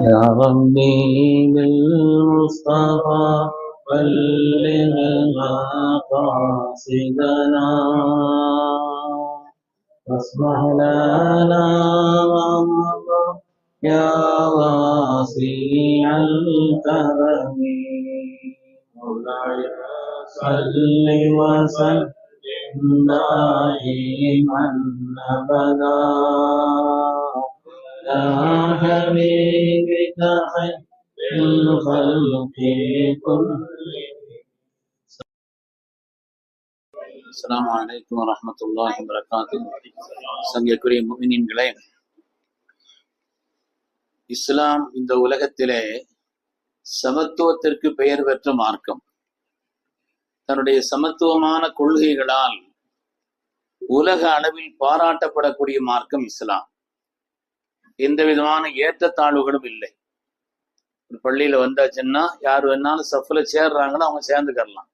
يا ربي بالمصطفى بلغ مقاصدنا واصلح لنا يا واسع الكرم. مولاي صل وسلم دائما ابدا. يا حبيبك خير الخلق كلهم அஸ்ஸலாமு அலைக்கும் வரஹ்மத்துல்லாஹி வபரகாத்துஹு சங்கைக்குரிய முஃமினீன்களே இஸ்லாம் இந்த உலகத்திலே சமத்துவத்திற்கு பெயர் பெற்ற மார்க்கம் தன்னுடைய சமத்துவமான கொள்கைகளால் உலக அளவில் பாராட்டப்படக்கூடிய மார்க்கம் இஸ்லாம் எந்த விதமான ஏற்றத்தாழ்வுகளும் இல்லை. ஒரு பள்ளியில வந்தாச்சுன்னா யார் வேணாலும் சஃப்ல சேர்றாங்களோ அவங்க சேர்ந்துக்கரலாம்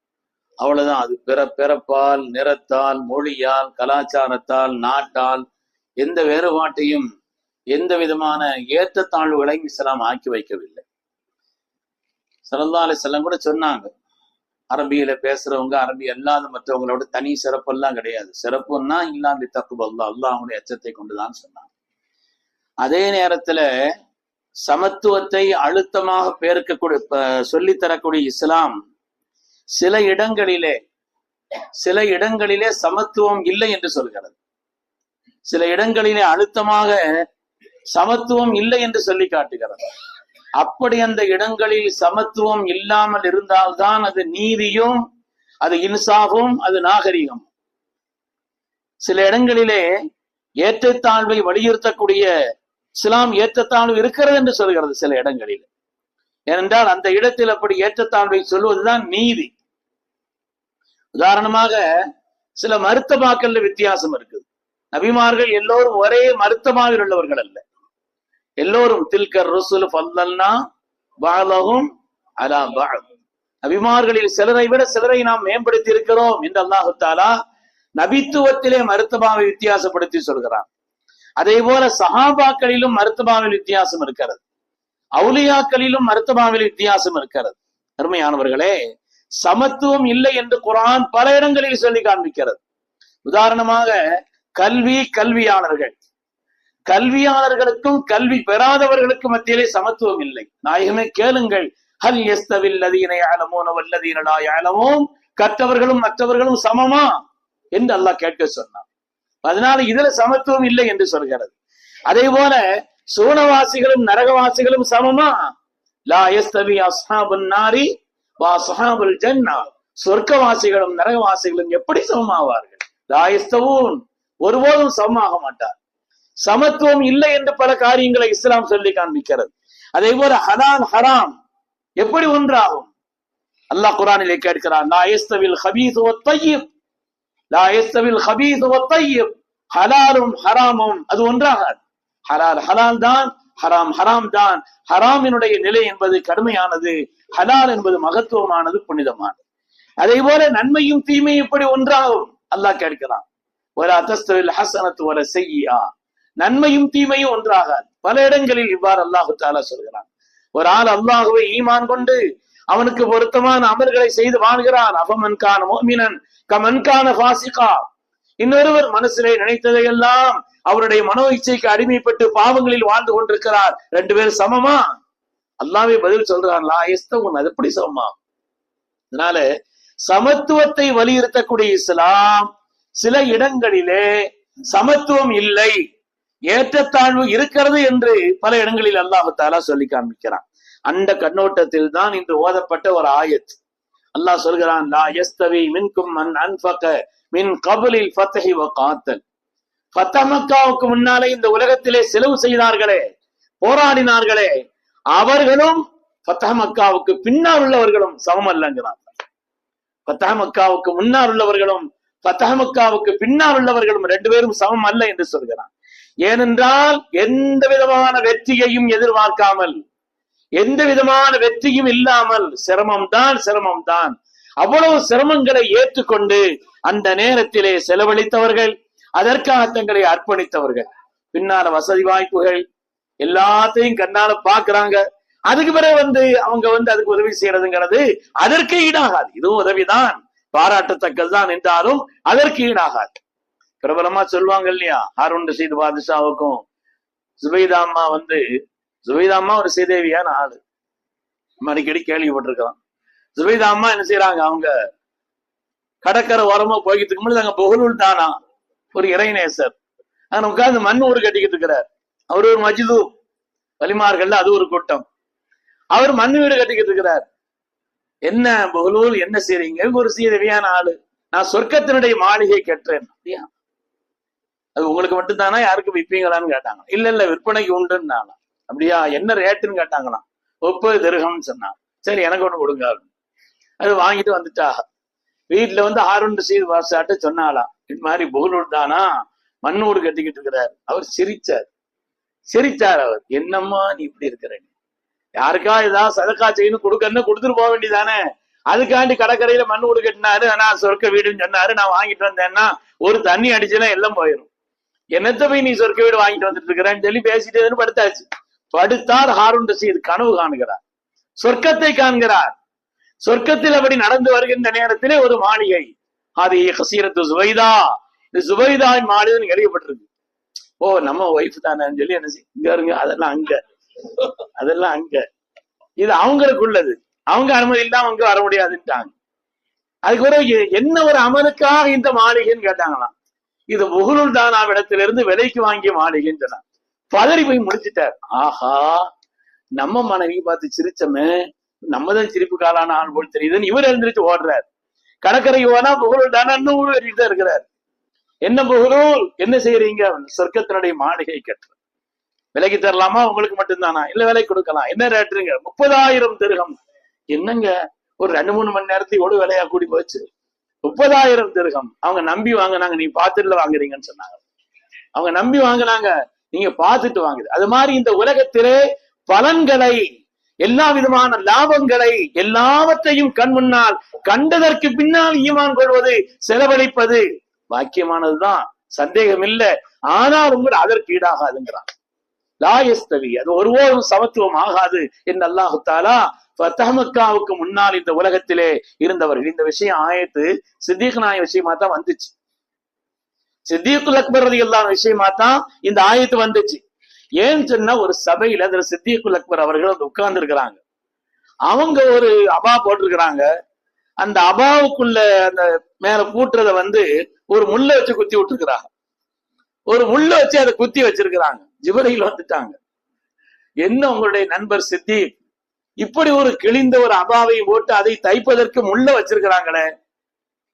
அவ்வளவுதான். அது பிற பிறப்பால் நிறத்தால் மொழியால் கலாச்சாரத்தால் நாட்டால் எந்த வேறுபாட்டையும் எந்த விதமான ஏற்றத்தாழ்வுகளையும் இஸ்லாம் ஆக்கி வைக்கவில்லை. சல்லா அலிசல்லாம் கூட சொன்னாங்க. அரபியில பேசுறவங்க அரபி அல்லாத மற்றவங்களோட தனி சிறப்பெல்லாம் கிடையாது. சிறப்புன்னா இல்லாமல் தக்கு அல்லா அவங்களுடைய அச்சத்தை கொண்டுதான் சொன்னாங்க. அதே நேரத்துல சமத்துவத்தை அழுத்தமாக பேருக்கக்கூடிய சொல்லி தரக்கூடிய இஸ்லாம் சில இடங்களிலே சில இடங்களிலே சமத்துவம் இல்லை என்று சொல்கிறது. சில இடங்களிலே அழுத்தமாக சமத்துவம் இல்லை என்று சொல்லி காட்டுகிறது. அப்படி அந்த இடங்களில் சமத்துவம் இல்லாமல் இருந்தால்தான் அது நீதியும் அது இன்சாகும் அது நாகரிகம். சில இடங்களிலே ஏற்றத்தாழ்வை வலியுறுத்தக்கூடிய இஸ்லாம் ஏற்றத்தாழ்வு இருக்கிறது என்று சொல்கிறது சில இடங்களில். ஏனென்றால் அந்த இடத்தில் அப்படி ஏற்றத்தாழ்வை சொல்வதுதான் நீதி. உதாரணமாக சில மருத்துவாக்கல்ல வித்தியாசம் இருக்குது. நபிமார்கள் எல்லோரும் ஒரே மருத்துவமாக உள்ளவர்கள் அல்ல. எல்லோரும் தில்கர் ருசுல் பல்லன்னா பாலகும் அலா பால் நபிமார்களில் சிலரை விட சிலரை நாம் மேம்படுத்தி இருக்கிறோம் என்று அல்லாஹு தாலா நபித்துவத்திலே மருத்துவமாக வித்தியாசப்படுத்தி சொல்கிறான். அதே போல சஹாபாக்களிலும் மருத்துவாவில் வித்தியாசம் இருக்கிறது. அவுலியாக்களிலும் மருத்துவாவில் வித்தியாசம் இருக்கிறது. அருமையானவர்களே சமத்துவம் இல்லை என்று குரான் பல இடங்களில் சொல்லி காண்பிக்கிறது. உதாரணமாக கல்வி கல்வியாளர்கள். கல்வியாளர்களுக்கும் கல்வி பெறாதவர்களுக்கும் மத்தியிலே சமத்துவம் இல்லை. நாயகமே கேளுங்கள். ஹல் எஸ்தவில் லதீனை ஆலமோன வல்லதீனலா ஆலமோம் கற்றவர்களும் மற்றவர்களும் சமமா? என்று அல்லாஹ் கேட்க சொன்னான். அதனால இதுல சமத்துவம் இல்லை என்று சொல்கிறது. அதே போல சூனவாசிகளும் நரகவாசிகளும் சமமா? லா எஸ்தவி நாரி வா சஹாபுல் ஜன்னா. சொர்க்கவாசிகளும் நரகவாசிகளும் எப்படி சமமாவார்கள்? லா எஸ்தவூன் ஒருபோதும் சமமாக மாட்டார். சமத்துவம் இல்லை என்று பல காரியங்களை இஸ்லாம் சொல்லி காண்பிக்கிறது. அதே போல ஹலால் ஹராம். எப்படி ஒன்றாகும்? அல்லாஹ் குரானிலே கேட்கிறான் லா எஸ்தவில் ஹபீஸ் ஹலாலும் ஹராமும் அது ஒன்றாகாது. ஹலால் ஹலால் தான் ஹராம் ஹராம் தான். ஹராமினுடைய நிலை என்பது கடுமையானது. ஹலால் என்பது மகத்துவமானது புனிதமானது. அதே போல நன்மையும் தீமையும் எப்படி ஒன்றாகும். அல்லாஹ் கேட்கிறான். ஒரு அத்தஸ்தவில் ஹசனத்து ஒரு செய்யா. நன்மையும் தீமையும் ஒன்றாகாது. பல இடங்களில் இவ்வாறு அல்லாஹு தாலா சொல்கிறான். ஒரு ஆள் அல்லாஹுவை ஈமான் கொண்டு அவனுக்கு பொருத்தமான அமல்களை செய்து வாழ்கிறான். அவமன் அவமன்கான மோமினன் கமன்கான பாசிகா இன்னொருவர் மனசிலே நினைத்ததையெல்லாம் அவருடைய மனோ இச்சைக்கு அடிமைப்பட்டு பாவங்களில் வாழ்ந்து கொண்டிருக்கிறார். ரெண்டு பேரும் சமமா? அல்லாவே பதில் சொல்றான் எஸ்தவன் அது எப்படி சமமா? அதனால சமத்துவத்தை வலியுறுத்தக்கூடிய இஸ்லாம் சில இடங்களிலே சமத்துவம் இல்லை. ஏற்றத்தாழ்வு இருக்கிறது என்று பல இடங்களில் அல்லாஹு தாலா சொல்லி காண்பிக்கிறான். அந்த கண்ணோட்டத்தில் தான் இன்று ஓதப்பட்ட ஒரு ஆயத். அல்லாஹ் சொல்கிறான் லா எஸ்தவி மின்கும் மன் அன்பக மின் கபலில் ஃபத்தஹி வ காத்தல். ஃபத்தமக்காவுக்கு முன்னாலே இந்த உலகத்திலே செலவு செய்தார்களே போராடினார்களே அவர்களும் ஃபத்தமக்காவுக்கு பின்னால் உள்ளவர்களும் சமம் அல்லங்கிறான் ஃபத்தமக்காவுக்கு முன்னால் உள்ளவர்களும் ஃபத்தமக்காவுக்கு பின்னால் உள்ளவர்களும் ரெண்டு பேரும் சமம் அல்ல என்று சொல்கிறான். ஏனென்றால் எந்த விதமான வெற்றியையும் எதிர்பார்க்காமல் எந்த விதமான வெற்றியும் இல்லாமல் சிரமம் தான் சிரமம் தான் அவ்வளவு சிரமங்களை ஏற்றுக்கொண்டு அந்த நேரத்திலே செலவழித்தவர்கள் அதற்காக தங்களை அர்ப்பணித்தவர்கள். பின்னால வசதி வாய்ப்புகள் எல்லாத்தையும் கண்ணால பாக்குறாங்க அதுக்கு பிறகு வந்து அவங்க வந்து அதுக்கு உதவி செய்யறதுங்கிறது அதற்கு ஈடாகாது. இதுவும் உதவிதான். பாராட்டத்தக்கதுதான் என்றாலும் அதற்கு ஈடாகாது. பிரபலமா சொல்லுவாங்க இல்லையா? ஹாரூன் ரஷீத் பாதுஷாவுக்கும் சுபைதாம்மா வந்து சுபைதா அம்மா ஒரு சீதேவியான ஆளு. நம்ம அடிக்கடி கேள்விப்பட்டிருக்கலாம். சுபைதா அம்மா என்ன செய்யறாங்க அவங்க கடற்கரை ஓரமா போய்கிட்டு இருக்கும்போது அங்க புகழூர் தானா? ஒரு இறைநேசர். அங்க உட்கார்ந்து மண் ஊர் கட்டிக்கிட்டு இருக்கிறார். அவர் ஒரு மஜிது. வலிமார்கள்ல அது ஒரு கூட்டம். அவர் மண் வீடு கட்டிக்கிட்டு இருக்கிறார். என்ன புகழூர் என்ன செய்றீங்க? ஒரு சீதவியான ஆளு. நான் சொர்க்கத்தினுடைய மாளிகை கட்டுறேன். அப்படியா? அது உங்களுக்கு மட்டும்தானா? யாருக்கு விற்பீங்களான்னு கேட்டாங்க. இல்ல இல்ல விற்பனைக்கு உண்டுன்னு அப்படியா? என்ன ரேட்டுன்னு கேட்டாங்களாம். முப்பது திருகம்னு சொன்னான் சரி எனக்கு ஒண்ணு கொடுங்க அப்படின்னு. அது வாங்கிட்டு வந்துட்டா. வீட்டுல வந்து ஆறுண்டு சீர் வாசாட்ட சொன்னாலாம் இது மாதிரி புகழூர் தானா? மண்ணூர் கட்டிக்கிட்டு இருக்கிறார். அவர் சிரிச்சார். சிரிச்சார் அவர். என்னம்மா நீ இப்படி இருக்கிறேன் யாருக்கா ஏதாவது சதக்கா செய்யணும் கொடுக்கன்னு கொடுத்துட்டு போக வேண்டியதானே? அதுக்காண்டி கடற்கரையில மண் வீடு கட்டினாரு. ஆனா சொர்க்க வீடுன்னு சொன்னாரு. நான் வாங்கிட்டு வந்தேன்னா ஒரு தண்ணி அடிச்சுன்னா எல்லாம் போயிடும் என்னத்த போய் நீ சொர்க்க வீடு வாங்கிட்டு வந்துட்டு இருக்கிறேன்னு சொல்லி பேசிட்டு படுத்தாச்சு. படுத்தார் ஹாரூன் ரஷீத் கனவு காணுகிறார். சொர்க்கத்தை காண்கிறார். சொர்க்கத்தில் அப்படி நடந்து வருகின்ற நேரத்திலே ஒரு மாளிகை. அது ஹசீரத்து சுவைதா. இது சுவைதாவின் மாளிகைன்னு எழுதப்பட்டிருக்கு ஓ நம்ம ஒய்ஃப் தானேன்னு சொல்லி என்ன இங்க இருங்க அதெல்லாம் அங்க. அதெல்லாம் அங்க. இது அவங்களுக்கு உள்ளது. அவங்க அனுமதி இல்லாம அங்க வர முடியாதுன்ட்டாங்க. அதுக்கு ஒரு என்ன ஒரு அமலுக்காக இந்த மாளிகைன்னு கேட்டாங்களாம். இது முகுலுல் தானாவிடத்திலிருந்து விலைக்கு வாங்கிய மாளிகைன்னு சொன்னாங்க. பதறி போய் முடிச்சிட்டார். ஆஹா நம்ம மனைவி பார்த்து சிரிச்சமே நம்ம தான் சிரிப்பு காலான ஆள் போல் தெரியுதுன்னு இவர் எழுந்திரிச்சு ஓடுறார். கடற்கரைக்கு போனா புகழூர் தானே இன்னும் தான் இருக்கிறார். என்ன புகழூர் என்ன செய்யறீங்க சொர்க்கத்தினுடைய மாளிகை கட்டுற விலைக்கு தரலாமா? உங்களுக்கு மட்டும்தானா? இல்ல விலை கொடுக்கலாம். என்ன ரேட்டுங்க முப்பதாயிரம் திருகம். என்னங்க? ஒரு ரெண்டு மூணு மணி நேரத்துக்கு எவ்வளவு விலையா கூடி போச்சு? முப்பதாயிரம் திருகம். அவங்க நம்பி வாங்கினாங்க. நீ பார்த்துட்டு வாங்குறீங்கன்னு சொன்னாங்க. அவங்க நம்பி வாங்கினாங்க. நீங்க பார்த்துட்டு வாங்குது. அது மாதிரி இந்த உலகத்திலே பலன்களை எல்லா விதமான லாபங்களை எல்லாவற்றையும் கண் முன்னால் கண்டதற்கு பின்னால் ஈமான் கொள்வது செலவழிப்பது பாக்கியமானதுதான். சந்தேகம் இல்லை ஆனால் உங்கள் அதற்கு ஈடாகாதுங்கிறான். லாயஸ்தவி அது ஒருவோரும் சமத்துவம் ஆகாது என்று அல்லாஹு தாலா ஃபத்தஹ்மக்காவுக்கு முன்னால் இந்த உலகத்திலே இருந்தவர்கள் இந்த விஷயம் ஆயத்து சித்திக் நாய விஷயமா தான் வந்துச்சு. சித்தியக்குல் அக்பர் ரதி எல்லாம் விஷயமா தான் இந்த ஆயத்து வந்துச்சு. ஏன்னு சொன்னா ஒரு சபையில அதுல சித்தியக்குல் அக்பர் அவர்கள் வந்து உட்கார்ந்து இருக்கிறாங்க அவங்க ஒரு அபா போட்டிருக்கிறாங்க. அந்த அபாவுக்குள்ள அந்த மேல பூட்டுறத வந்து ஒரு முள்ள வச்சு குத்தி விட்டுருக்கிறாங்க. ஒரு முள்ள வச்சு அதை குத்தி வச்சிருக்கிறாங்க. ஜிபரையில் வந்துட்டாங்க. என்ன உங்களுடைய நண்பர் சித்தி இப்படி ஒரு கிழிந்த ஒரு அபாவை போட்டு அதை தைப்பதற்கு முள்ள வச்சிருக்கிறாங்களே.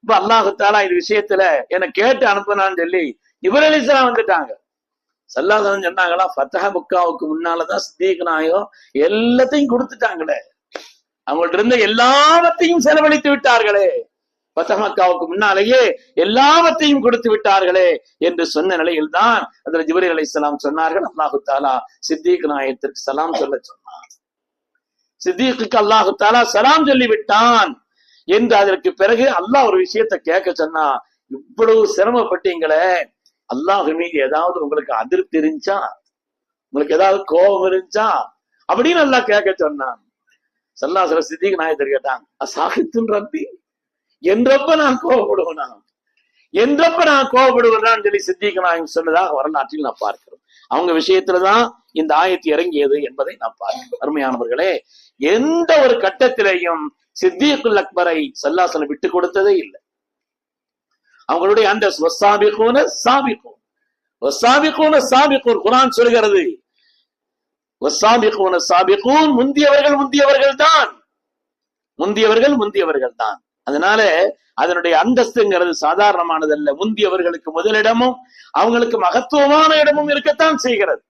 இப்ப அல்லாஹுத்தாலா இது விஷயத்துல என்னை கேட்டு அனுப்பினான்னு சொல்லி இவரலிசலாம் வந்துட்டாங்க. சல்லாதவன் சொன்னாங்களா ஃபத்தஹ முக்காவுக்கு முன்னாலதான் சித்திக் எல்லாத்தையும் கொடுத்துட்டாங்களே. அவங்கள்ட்ட இருந்த எல்லாவற்றையும் செலவழித்து விட்டார்களே. பத்தமக்காவுக்கு முன்னாலேயே எல்லாவற்றையும் கொடுத்து விட்டார்களே என்று சொன்ன நிலையில் தான் அதுல ஜிபரி அலை சொன்னார்கள். அல்லாஹு தாலா சித்திக் நாயத்திற்கு சலாம் சொல்ல சொன்னார் சித்திக்கு அல்லாஹு தாலா சலாம் சொல்லி விட்டான் என்று அதற்கு பிறகு அல்லாஹ் ஒரு விஷயத்தை கேட்க சொன்னா இவ்வளவு சிரமப்பட்டீங்களே அல்லாஹ் மீது ஏதாவது உங்களுக்கு அதிருப்தி இருந்துச்சா? உங்களுக்கு ஏதாவது கோபம் இருந்துச்சா? அப்படின்னு அல்லாஹ் கேட்க சொன்னான். சல்லாசல சித்திக்கு நாயத்தர் கேட்டாங்க அசாகித்துன் ரப்பி என்றப்ப நான் கோபப்படுவேனா? என்றப்ப நான் கோபப்படுவேனான்னு சொல்லி சித்திக்கு நாயகம் சொன்னதாக வரலாற்றில் நான் பார்க்கிறோம். அவங்க விஷயத்துலதான் இந்த ஆயத்து இறங்கியது என்பதை நான் பார்க்கிறோம். அருமையானவர்களே எந்த ஒரு கட்டத்திலேயும் சித்திகுல் அக்பரை சல்லாசல விட்டு கொடுத்ததே இல்லை. அவங்களுடைய அந்த வசாபிகூன சாபிகூன். வசாபிகூன சாபிகூன் குரான் சொல்கிறது. வசாபிகூன சாபிகூன் முந்தியவர்கள் முந்தியவர்கள் தான். முந்தியவர்கள் முந்தியவர்கள் தான். அதனால அதனுடைய அந்தஸ்துங்கிறது சாதாரணமானதல்ல. முந்தியவர்களுக்கு முதலிடமும் அவங்களுக்கு மகத்துவமான இடமும் இருக்கத்தான் செய்கிறது.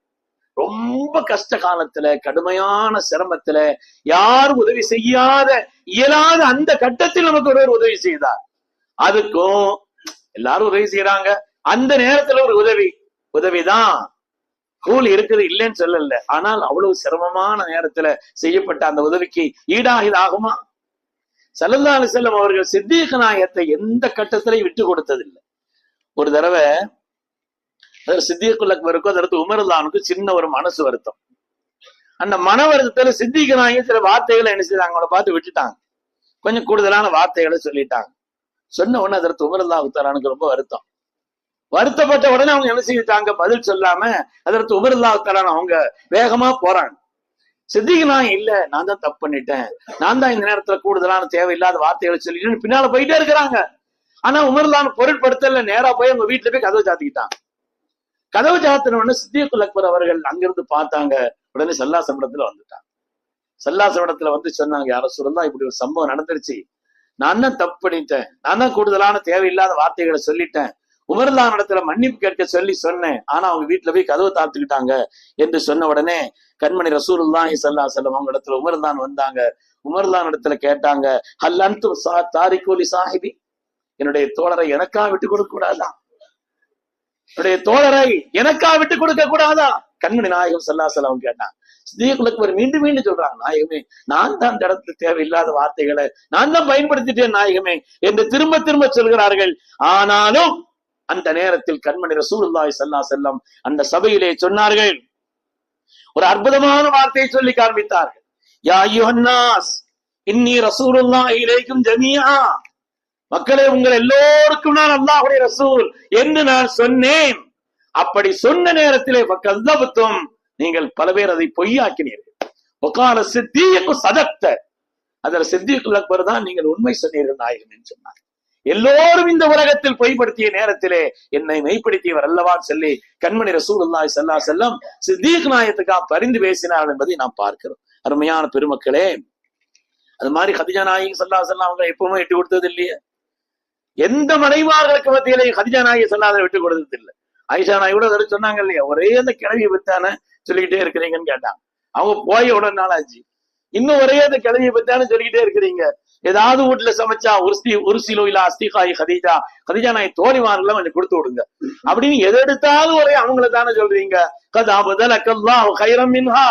ரொம்ப கஷ்ட காலத்துல கடுமையான சிரமத்துல யாரும் உதவி செய்யாத இயலாத அந்த கட்டத்தில் நமக்கு ஒருவர் உதவி செய்தார். அதுக்கும் எல்லாரும் உதவி செய்யறாங்க அந்த நேரத்துல ஒரு உதவி உதவிதான். கூலி இருக்குது இல்லைன்னு சொல்லல. ஆனால் அவ்வளவு சிரமமான நேரத்துல செய்யப்பட்ட அந்த உதவிக்கு ஈடாக ஆகுமா சல்லல்லா அலிசல்லம் அவர்கள் சித்தீக நாயத்தை எந்த கட்டத்திலையும் விட்டு கொடுத்ததில்லை. ஒரு தடவை சித்தியக்குல் அக்பருக்கும் அதற்கு உமர்லானுக்கும் சின்ன ஒரு மனசு வருத்தம். அந்த மன வருத்தத்துல சித்திக்கிறாங்க சில வார்த்தைகளை என்ன செய்தாங்க? அவங்கள பார்த்து விட்டுட்டாங்க. கொஞ்சம் கூடுதலான வார்த்தைகளை சொல்லிட்டாங்க. சொன்ன உடனே அதற்கு உமர்லா உத்தரானுக்கு ரொம்ப வருத்தம். வருத்தப்பட்ட உடனே அவங்க என்ன செய்துட்டாங்க? பதில் சொல்லாம அதற்கு உமர்லா உத்தரான் அவங்க வேகமா போறாங்க. சித்திகனா இல்ல நான் தான் தப்பு பண்ணிட்டேன். நான் தான் இந்த நேரத்துல கூடுதலான தேவையில்லாத வார்த்தைகளை சொல்லிட்டு பின்னால போயிட்டே இருக்கிறாங்க. ஆனா உமர்லான் பொருட்படுத்தல நேரா போய் அவங்க வீட்டுல போய் கதவை சாத்திக்கிட்டான் கதவு சாத்தின உடனே சித்தியக்குல் அக்பர் அவர்கள் அங்கிருந்து பார்த்தாங்க. உடனே சல்லாசமிடத்துல வந்துட்டாங்க. சல்லாசமிடத்துல வந்து சொன்னாங்க யார சொல்லலாம் இப்படி ஒரு சம்பவம் நடந்துருச்சு. நான் தான் தப்பு பண்ணிட்டேன்? நான் தான் கூடுதலான தேவையில்லாத வார்த்தைகளை சொல்லிட்டேன். உமர்லான் இடத்துல மன்னிப்பு கேட்க சொல்லி சொன்னேன். ஆனா அவங்க வீட்டுல போய் கதவை தாத்துக்கிட்டாங்க. என்று சொன்ன உடனே கண்மணி ரசூலுல்லாஹி சல்லா அலைஹி அவங்க இடத்துல உமர்தான் வந்தாங்க. உமர்தான் இடத்துல கேட்டாங்க ஹல் அன்து தாரிகோலி சாஹிபி? என்னுடைய தோழரை எனக்கா விட்டு கொடுக்க கூடாதான் என்னுடைய தோழரை எனக்கா விட்டு கொடுக்க கூடாதா? கண்மணி நாயகம் சல்லாசலம் கேட்டான். சித்தியக்குலக்கு மீண்டும் மீண்டும் சொல்றாங்க நாயகமே நான் தான் இந்த இடத்துல தேவையில்லாத வார்த்தைகளை நான் தான் பயன்படுத்திட்டேன் நாயகமே என்று திரும்ப திரும்ப சொல்கிறார்கள். ஆனாலும் அந்த நேரத்தில் கண்மணி ரசூல்லாய் ஸல்லல்லாஹு செல்லம் அந்த சபையிலே சொன்னார்கள். ஒரு அற்புதமான வார்த்தையை சொல்லி காண்பித்தார்கள். யா யுஹன்னாஸ் இன்னி ரசூலுல்லாஹி இலைக்கும் ஜமீஆ மக்களே உங்கள் எல்லோருக்கும் நான் அல்லாஹுடைய ரசூல் என்று நான் சொன்னேன். அப்படி சொன்ன நேரத்திலே கல்லபத்தும் நீங்கள் பல பேர் அதை பொய்யாக்கினீர்கள். ஒக்கால சித்தியக்கு சதத்த அதில் சித்தியக்குள்ள அக்பர் தான் நீங்கள் உண்மை சொன்னீர்கள் நாயகன் என்று சொன்னார். எல்லோரும் இந்த உலகத்தில் பொய்படுத்திய நேரத்திலே என்னை மெய்ப்படுத்தியவர் அல்லவான் சொல்லி கண்மணி ரசூல் ஸல்லல்லாஹு செல்லா செல்லம் சித்திக் நாயத்துக்காக பரிந்து பேசினார் என்பதை நாம் பார்க்கிறோம். அருமையான பெருமக்களே அது மாதிரி ஹதிஜா நாயகி செல்லா செல்லாம் அவங்க எப்பவுமே எட்டு கொடுத்தது இல்லையே? எந்த மனைவார்களுக்கு மத்தியிலே ஹதிஜா நாயகி ஸல்லல்லாஹு விட்டு கொடுத்தது இல்லை ஐஷா நாய் கூட அதை சொன்னாங்க இல்லையா? ஒரே அந்த கிழவி பத்தான சொல்லிக்கிட்டே இருக்கிறீங்கன்னு கேட்டாங்க அவங்க போய உடனே நாளாச்சு. இன்னும் ஒரே அந்த கிளவியை பத்தான சொல்லிக்கிட்டே இருக்கிறீங்க. ஏதாவது வீட்டுல சமைச்சா உருசி உருசிலோ இல்ல அஸ்திகாய் ஹதீஜா ஹதீஜா நாய் தோழிமாரெல்லாம் கொஞ்சம் கொடுத்து விடுங்க. அப்படின்னு எது எடுத்தாலும் ஒரே அவங்கள தானே சொல்றீங்க. கதா முதல் அக்கல்லா கைரம் மின்ஹா.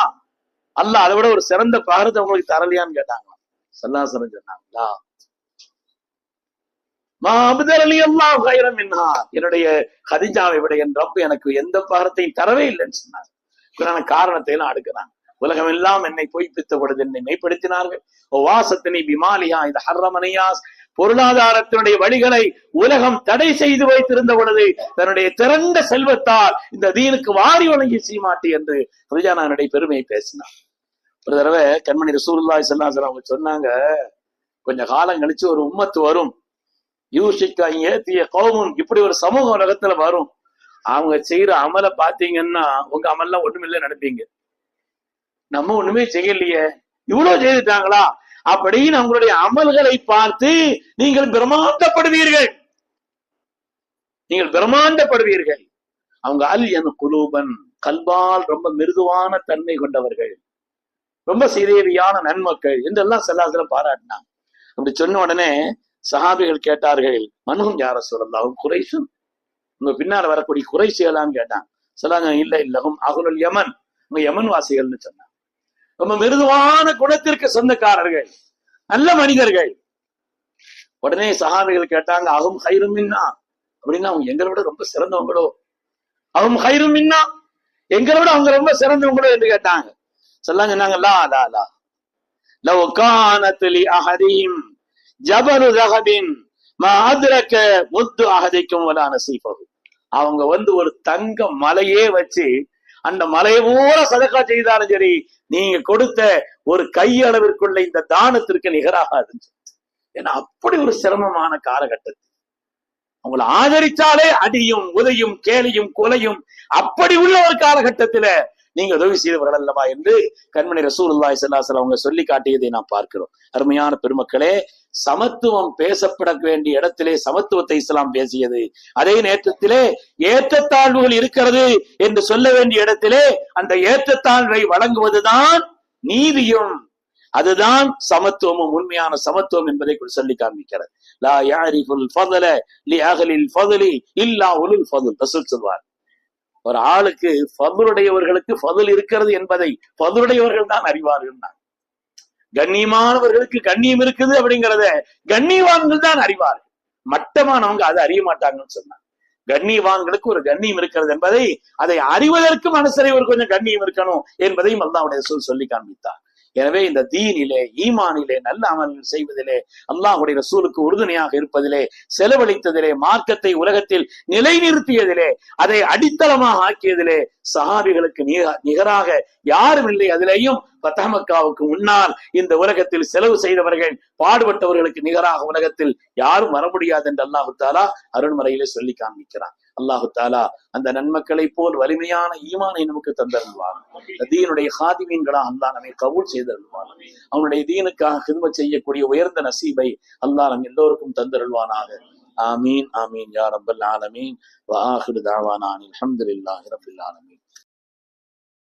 அல்ல அதை விட ஒரு சிறந்த பாரத்தை உங்களுக்கு தரலையான்னு கேட்டாங்க சல்லாசனம் சொன்னாங்களா? என்னுடைய ஹதிஜாவை விட என் ரப்பு எனக்கு எந்த பாரத்தையும் தரவே இல்லைன்னு சொன்னார். இதற்கான காரணத்தை எல்லாம் அடுக்கிறாங்க. உலகம் எல்லாம் என்னை பொய்ப்பித்தப்படுது என்னை மெய்ப்படுத்தினார்கள். வாசத்தினை பிமாலியா இந்த ஹர்ரமனையாஸ். பொருளாதாரத்தினுடைய வழிகளை உலகம் தடை செய்து வைத்திருந்த பொழுது தன்னுடைய திறந்த செல்வத்தால் இந்த தீனுக்கு வாரி வழங்கி சீமாட்டி என்று ஹரிஜானானுடைய பெருமையை பேசினார். ஒரு தடவை கண்மணி ரசூல்லாய் ஸல்லல்லாஹு அவங்க சொன்னாங்க கொஞ்ச காலம் கழிச்சு ஒரு உம்மத்து வரும். யூசிக்கா ஏத்திய கோபம் இப்படி ஒரு சமூக உலகத்துல வரும். அவங்க செய்யற அமலை பாத்தீங்கன்னா உங்க அமல்லாம் ஒண்ணுமில்லை நினைப்பீங்க. நம்ம ஒண்ணுமே செய்யலையே. இவ்வளவு செய்துட்டாங்களா? அப்படின்னு அவங்களுடைய அமல்களை பார்த்து நீங்கள் பிரமாண்டப்படுவீர்கள் நீங்கள் பிரமாண்டப்படுவீர்கள் அவங்க அல் என் குலூபன் கல்பால் ரொம்ப மிருதுவான தன்மை கொண்டவர்கள். ரொம்ப சீதேவியான நன்மக்கள். என்றெல்லாம் செல்லாசில பாராட்டினாங்க. அப்படி சொன்ன உடனே சஹாபிகள் கேட்டார்கள் மனுகும் யார சொல்லலாம் குறைசும் உங்க பின்னால வரக்கூடிய குறைசியலான்னு கேட்டாங்க. சொல்லாங்க இல்ல இல்லவும் அகுலல் யமன். உங்க யமன் வாசிகள்னு சொன்னாங்க. ரொம்ப மிருதுவான குணத்திற்கு சொந்தக்காரர்கள் நல்ல மனிதர்கள். உடனே சஹாபிகள் கேட்டாங்க அகும் ஹைரும் மின்னா. அப்படின்னா அவங்க விட ரொம்ப சிறந்தவங்களோ? அகும் ஹைரும் மின்னா. விட அவங்க ரொம்ப சிறந்தவங்களோ? என்று கேட்டாங்க. சொல்லாங்க சொன்னாங்க லா லா லா. லவ் கானத் லி ஜபரு ஜபலு ரஹபின் முத்து அகதிக்கும் அவங்க வந்து ஒரு தங்க மலையே வச்சு அந்த மலையை பூரா சதக்கா செய்தாலும் சரி நீங்க கொடுத்த ஒரு கையளவிற்குள்ள இந்த தானத்திற்கு நிகராகாது. ஏன்னா அப்படி ஒரு சிரமமான காலகட்டத்தில். அவங்களை ஆதரிச்சாலே அடியும் உதையும் கேலியும் கொலையும் அப்படி உள்ள ஒரு காலகட்டத்தில நீங்க உதவி செய்து வரலல்லவா என்று கண்மணி ரசூலுல்லாய் செல்லாசல் அவங்க சொல்லி காட்டியதை நாம் பார்க்கிறோம். அருமையான பெருமக்களே சமத்துவம் பேசப்பட வேண்டிய இடத்திலே சமத்துவத்தை இஸ்லாம் பேசியது. அதே நேற்றத்திலே ஏற்றத்தாழ்வுகள் இருக்கிறது என்று சொல்ல வேண்டிய இடத்திலே அந்த ஏற்றத்தாழ்வை வழங்குவதுதான் நீதியும். அதுதான் சமத்துவமும் உண்மையான சமத்துவம் என்பதை சொல்லி காண்பிக்கிறது லா யாரிஃபுல் ஃபதல லி அகலில் ஃபதலி இல்லா உலுல் ஃபதுல். ரசூல் சொல்வார் ஒரு ஆளுக்கு ஃபதுலுடையவர்களுக்கு பதில் இருக்கிறது என்பதை ஃபதுலுடையவர்கள் தான் அறிவார்கள் கண்ணியமானவர்களுக்கு கண்ணியம் இருக்குது அப்படிங்கிறத கண்ணியவான்கள் தான் அறிவார்கள். மட்டமானவங்க அதை அறிய மாட்டாங்கன்னு சொன்னாங்க கண்ணியவான்களுக்கு ஒரு கண்ணியம் இருக்கிறது என்பதை அதை அறிவதற்கு மனசரை ஒரு கொஞ்சம் கண்ணியம் இருக்கணும் என்பதையும் அல்லாவுடைய சொல் சொல்லி காண்பித்தார். எனவே இந்த தீனிலே ஈமானிலே நல்ல அமல்கள் செய்வதிலே அல்லாஹுடைய ரசூலுக்கு உறுதுணையாக இருப்பதிலே செலவழித்ததிலே மார்க்கத்தை உலகத்தில் நிலைநிறுத்தியதிலே அதை அடித்தளமாக ஆக்கியதிலே சஹாபிகளுக்கு நிகராக யாரும் இல்லை. அதிலேயும் பத்தமக்காவுக்கு முன்னால் இந்த உலகத்தில் செலவு செய்தவர்கள் பாடுபட்டவர்களுக்கு நிகராக உலகத்தில் யாரும் வர முடியாது என்று அல்லாஹு தாலா அருண்மறையிலே சொல்லி காண்பிக்கிறான். அல்லாஹு தாலா அந்த நன்மக்களை போல் வலிமையான ஈமானை நமக்கு தந்தருள்வான். தீனுடைய ஹாதிமீன்களா அல்லாஹ் நம்மை கபூல் செய்தருள்வான். அவனுடைய தீனுக்காக ஹிதமத் செய்யக்கூடிய உயர்ந்த நசீபை அல்லாஹ் நம் எல்லோருக்கும் தந்தருள்வானாக. ஆமீன் ஆமீன் யா ரப்பல் ஆலமீன். வாஹிரு தாவானான் தாவானா அனில் ஆலமீன்.